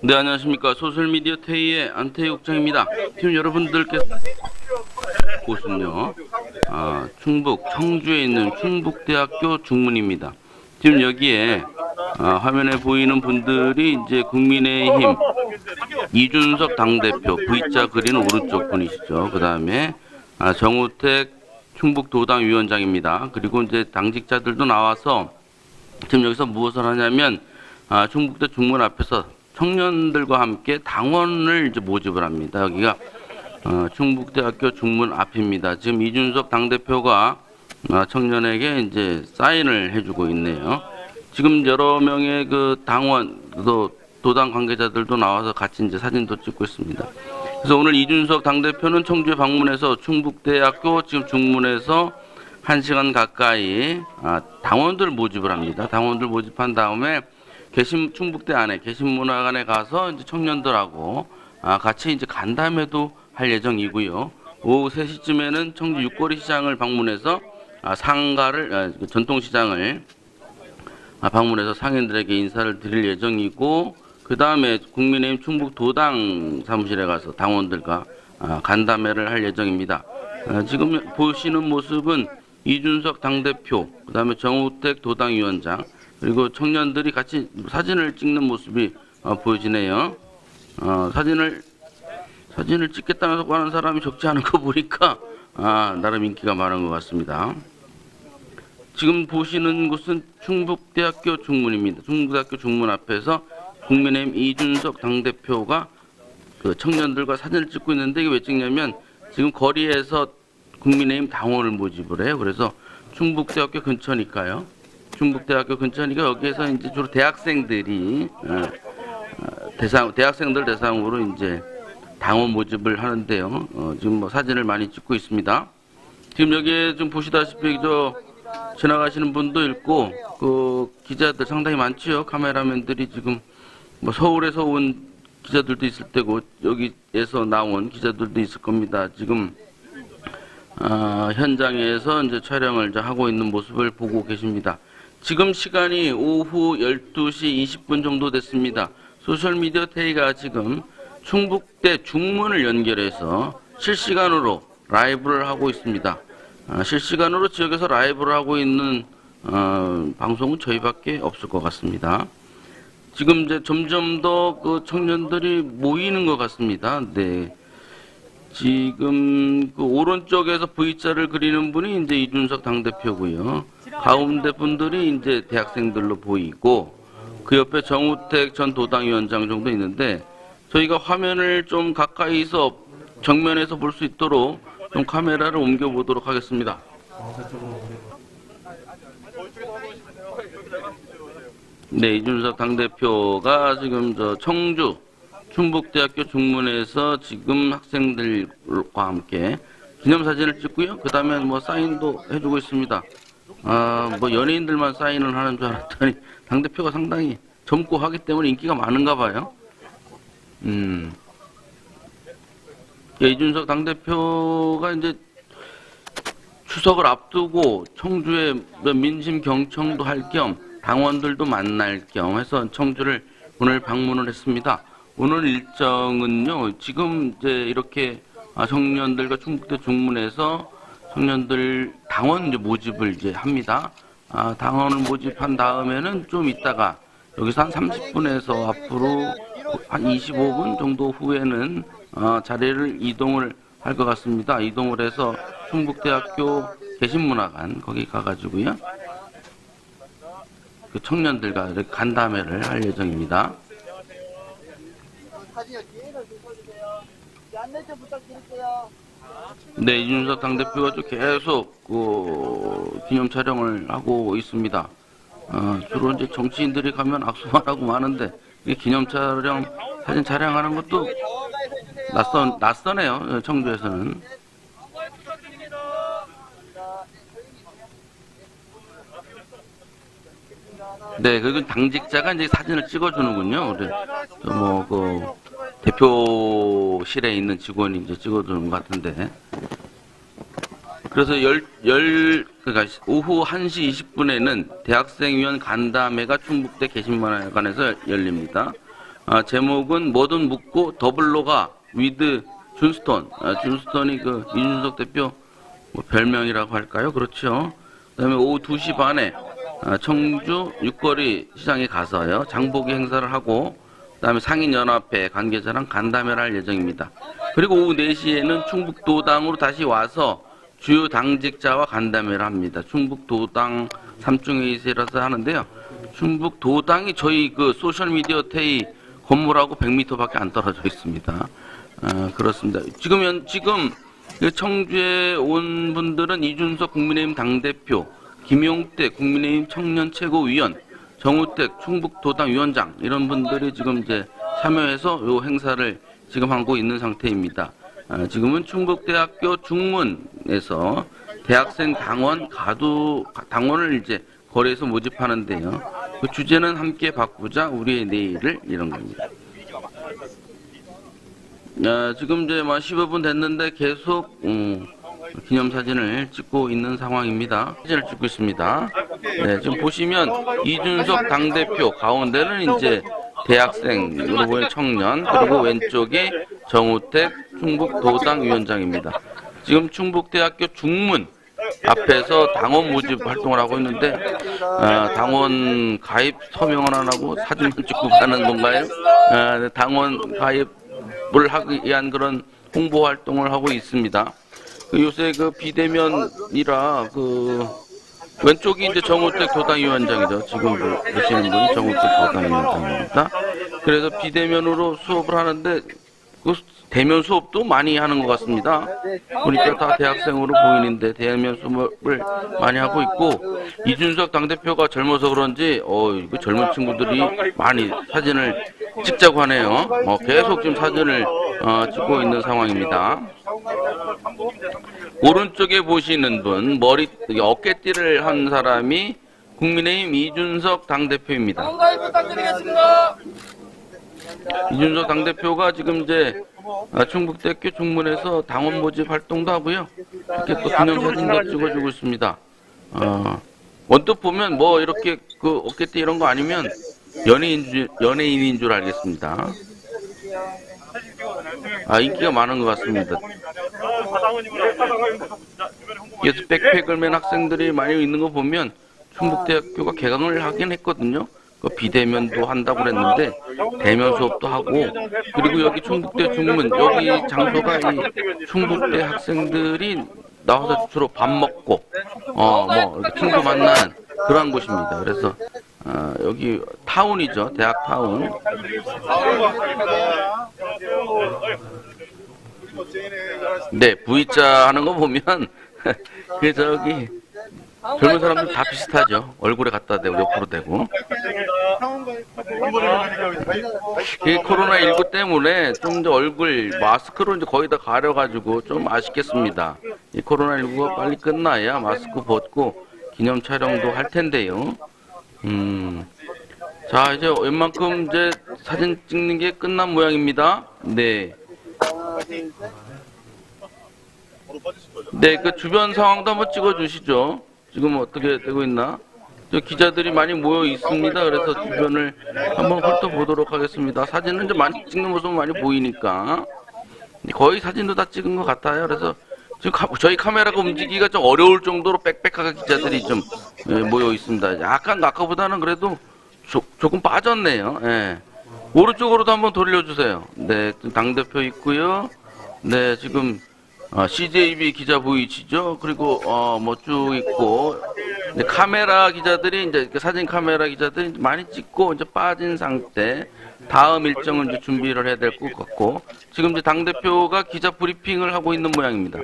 네, 안녕하십니까. 소셜미디어 테이의 안태욱장입니다. 지금 여러분들께 곳은요, 아, 충북, 청주에 있는 충북대학교 중문입니다. 지금 여기에 아, 화면에 보이는 분들이 이제 국민의힘 이준석 당대표 V자 그리는 오른쪽 분이시죠. 그 다음에 아, 정우택 충북도당 위원장입니다. 그리고 이제 당직자들도 나와서 지금 여기서 무엇을 하냐면 아, 충북대 중문 앞에서 청년들과 함께 당원을 이제 모집을 합니다. 여기가 어, 충북대학교 중문 앞입니다. 지금 이준석 당대표가 아, 청년에게 이제 사인을 해주고 있네요. 지금 여러 명의 그 당원 또 도당 관계자들도 나와서 같이 이제 사진도 찍고 있습니다. 그래서 오늘 이준석 당대표는 청주에 방문해서 충북대학교 지금 중문에서 한 시간 가까이 아, 당원들 모집을 합니다. 당원들 모집한 다음에 개심 충북대 안에 개심문화관에 가서 이제 청년들하고 아, 같이 이제 간담회도 할 예정이고요. 오후 3시쯤에는 청주 육거리 시장을 방문해서 아, 상가를 아, 그 전통시장을 아, 방문해서 상인들에게 인사를 드릴 예정이고 그 다음에 국민의힘 충북 도당 사무실에 가서 당원들과 아, 간담회를 할 예정입니다. 아, 지금 보시는 모습은 이준석 당대표, 그 다음에 정우택 도당위원장, 그리고 청년들이 같이 사진을 찍는 모습이 어, 보여지네요. 어, 사진을 사진을 찍겠다면서 하는 사람이 적지 않은 거 보니까 아, 나름 인기가 많은 것 같습니다. 지금 보시는 곳은 충북대학교 중문입니다. 충북대학교 중문 앞에서 국민의힘 이준석 당대표가 그 청년들과 사진을 찍고 있는데 이게 왜 찍냐면 지금 거리에서 국민의힘 당원을 모집을 해요. 그래서 충북대학교 근처니까요. 충북대학교 근처니까 여기에서 이제 주로 대학생들이 어, 어, 대상 대학생들 대상으로 이제 당원 모집을 하는데요. 어, 지금 뭐 사진을 많이 찍고 있습니다. 지금 여기에 좀 보시다시피 저 지나가시는 분도 있고 그 기자들 상당히 많지요. 카메라맨들이 지금 뭐 서울에서 온 기자들도 있을 테고 여기에서 나온 기자들도 있을 겁니다. 지금 아, 현장에서 이제 촬영을 이제 하고 있는 모습을 보고 계십니다. 지금 시간이 오후 12시 20분 정도 됐습니다. 소셜미디어 테이가 지금 충북대 중문을 연결해서 실시간으로 라이브를 하고 있습니다. 아, 실시간으로 지역에서 라이브를 하고 있는 어, 방송은 저희밖에 없을 것 같습니다. 지금 이제 점점 더 그 청년들이 모이는 것 같습니다. 네. 지금 그 오른쪽에서 V자를 그리는 분이 이제 이준석 당대표고요. 가운데 분들이 이제 대학생들로 보이고 그 옆에 정우택 전 도당위원장 정도 있는데 저희가 화면을 좀 가까이서 정면에서 볼 수 있도록 좀 카메라를 옮겨 보도록 하겠습니다. 네, 이준석 당대표가 지금 저 청주 충북대학교 중문에서 지금 학생들과 함께 기념사진을 찍고요. 그 다음에 뭐 사인도 해주고 있습니다. 아, 뭐 연예인들만 사인을 하는 줄 알았더니 당대표가 상당히 젊고 하기 때문에 인기가 많은가 봐요. 음. 예, 이준석 당대표가 이제 추석을 앞두고 청주에 민심 경청도 할 겸 당원들도 만날 겸 해서 청주를 오늘 방문을 했습니다. 오늘 일정은요, 지금 이제 이렇게 아, 청년들과 충북대 중문에서 청년들 당원 이제 모집을 이제 합니다. 아, 당원을 모집한 다음에는 좀 있다가 여기서 한 30분에서 앞으로 한 25분 정도 후에는 어, 자리를 이동을 할 것 같습니다. 이동을 해서 충북대학교 개신문화관 거기 가가지고요. 그 청년들과 이렇게 간담회를 할 예정입니다. 사진을 뒤에서 주셔주세요. 안내 좀 부탁드릴게요. 네, 이준석 당대표가 좀 계속 그 기념 촬영을 하고 있습니다. 어, 주로 이제 정치인들이 가면 악수만 하고 마는데 이 기념 촬영, 사진 촬영하는 것도. 낯선, 낯서네요, 청주에서는. 네, 그리고 당직자가 이제 사진을 찍어주는군요. 뭐그 대표실에 있는 직원이 이제 찍어주는 것 같은데. 그래서 열, 열, 그러니까 오후 1시 20분에는 대학생위원 간담회가 충북대 개신문화관에서 열립니다. 아, 제목은 뭐든 묻고 더블로가 위드 준스톤. 아, 준스톤이 그 이준석 대표 뭐 별명이라고 할까요? 그렇죠. 그 다음에 오후 2시 반에 아, 청주 육거리 시장에 가서요 장보기 행사를 하고 그 다음에 상인연합회 관계자랑 간담회를 할 예정입니다. 그리고 오후 4시에는 충북도당으로 다시 와서 주요 당직자와 간담회를 합니다. 충북도당 삼중회의실에서 하는데요. 충북도당이 저희 그 소셜미디어 테이 건물하고 100m밖에 안 떨어져 있습니다. 아, 그렇습니다. 지금 현, 지금 그 청주에 온 분들은 이준석 국민의힘 당대표, 김용태 국민의힘 청년 최고위원, 정우택 충북도당 위원장 이런 분들이 지금 이제 참여해서 요 행사를 지금 하고 있는 상태입니다. 아, 지금은 충북대학교 중문에서 대학생 당원 가두 당원을 이제 거리에서 모집하는데요. 그 주제는 함께 바꾸자 우리의 내일을 이런 겁니다. 아, 지금 이제 막 15분 됐는데 계속 음, 기념사진을 찍고 있는 상황입니다. 사진을 찍고 있습니다. 네, 지금 보시면 이준석 당대표 가운데는 이제 대학생으로 보이는 청년 그리고 왼쪽에 정우택 충북도당 위원장입니다. 지금 충북대학교 중문 앞에서 당원 모집 활동을 하고 있는데 아, 당원 가입 서명은 안 하고 사진만 찍고 가는 건가요? 아, 네, 당원 가입을 하기 위한 그런 홍보 활동을 하고 있습니다. 그 요새 그 비대면이라 그 왼쪽이 이제 정우택 도당위원장이죠. 지금 그 보시는 분이 정우택 도당위원장입니다. 그래서 비대면으로 수업을 하는데 그 대면 수업도 많이 하는 것 같습니다. 보니까 다 대학생으로 보이는데 대면 수업을 많이 하고 있고 이준석 당대표가 젊어서 그런지 어 이거 젊은 친구들이 많이 사진을 찍자고 하네요. 어, 계속 지금 사진을 어, 찍고 있는 상황입니다. 오른쪽에 보시는 분 머리 어깨띠를 한 사람이 국민의힘 이준석 당대표입니다. 부탁드리겠습니다. 이준석 당대표가 지금 이제 아, 충북대학교 중문에서 당원 모집 활동도 하고요. 이렇게 또 기념사진도 찍어주고 있습니다. 어, 언뜻 보면 뭐 이렇게 그 어깨띠 이런 거 아니면 연예인 줄, 연예인인 줄 알겠습니다. 아, 인기가 많은 것 같습니다. 그래서 백팩을 맨 학생들이 많이 있는 거 보면 충북대학교가 개강을 하긴 했거든요. 그 비대면도 한다고 그랬는데 대면 수업도 하고 그리고 여기 충북대 중문 여기 장소가 이 충북대 학생들이 나와서 주로 밥 먹고 어뭐 친구 만나는 그러한 곳입니다. 그래서 어, 여기 타운이죠 대학 타운 네 V자 하는 거 보면 그 저기 젊은 사람들 다 비슷하죠 얼굴에 갖다 대고 옆으로 대고 이 코로나 19 때문에 좀 이제 얼굴 마스크로 이제 거의 다 가려가지고 좀 아쉽겠습니다. 이 코로나 19가 빨리 끝나야 마스크 벗고 기념 촬영도 할 텐데요. 음, 자 이제 웬만큼 이제 사진 찍는 게 끝난 모양입니다. 네. 네, 그 주변 상황도 한번 찍어 주시죠. 지금 어떻게 되고 있나? 저 기자들이 많이 모여 있습니다. 그래서 주변을 한번 훑어보도록 하겠습니다. 사진은 좀 많이 찍는 모습은 많이 보이니까 거의 사진도 다 찍은 것 같아요. 그래서 저희 카메라가 움직이기가 좀 어려울 정도로 빽빽하게 기자들이 좀 예, 모여 있습니다. 약간 아까보다는 그래도 조, 조금 빠졌네요. 예. 오른쪽으로도 한번 돌려주세요. 네, 당 대표 있고요. 네, 지금 어, CJB 기자 보이시죠? 그리고 어, 뭐쭉 있고 이제 카메라 기자들이 이제 그 사진 카메라 기자들이 많이 찍고 이제 빠진 상태. 다음 일정은 이제 준비를 해야 될 것 같고 지금 이제 당 대표가 기자 브리핑을 하고 있는 모양입니다.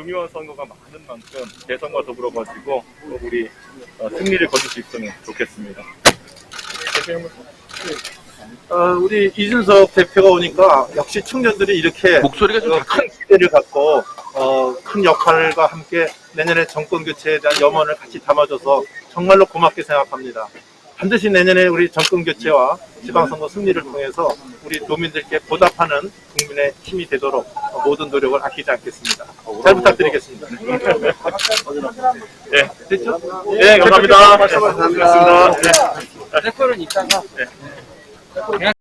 중요한 선거가 많은 만큼 대선과 더불어 가지고 또 우리 어, 승리를 거둘 수 있으면 좋겠습니다. 어, 우리 이준석 대표가 오니까 역시 청년들이 이렇게 목소리가 좀 어, 큰 기대를 갖고 어, 큰 역할과 함께 내년에 정권 교체에 대한 염원을 같이 담아줘서 정말로 고맙게 생각합니다. 반드시 내년에 우리 정권 교체와 지방선거 승리를 통해서 우리 도민들께 보답하는 국민의 힘이 되도록 모든 노력을 아끼지 않겠습니다. 잘 부탁드리겠습니다. 예, 됐죠? 네, 감사합니다. 네, 고맙습니다. 네.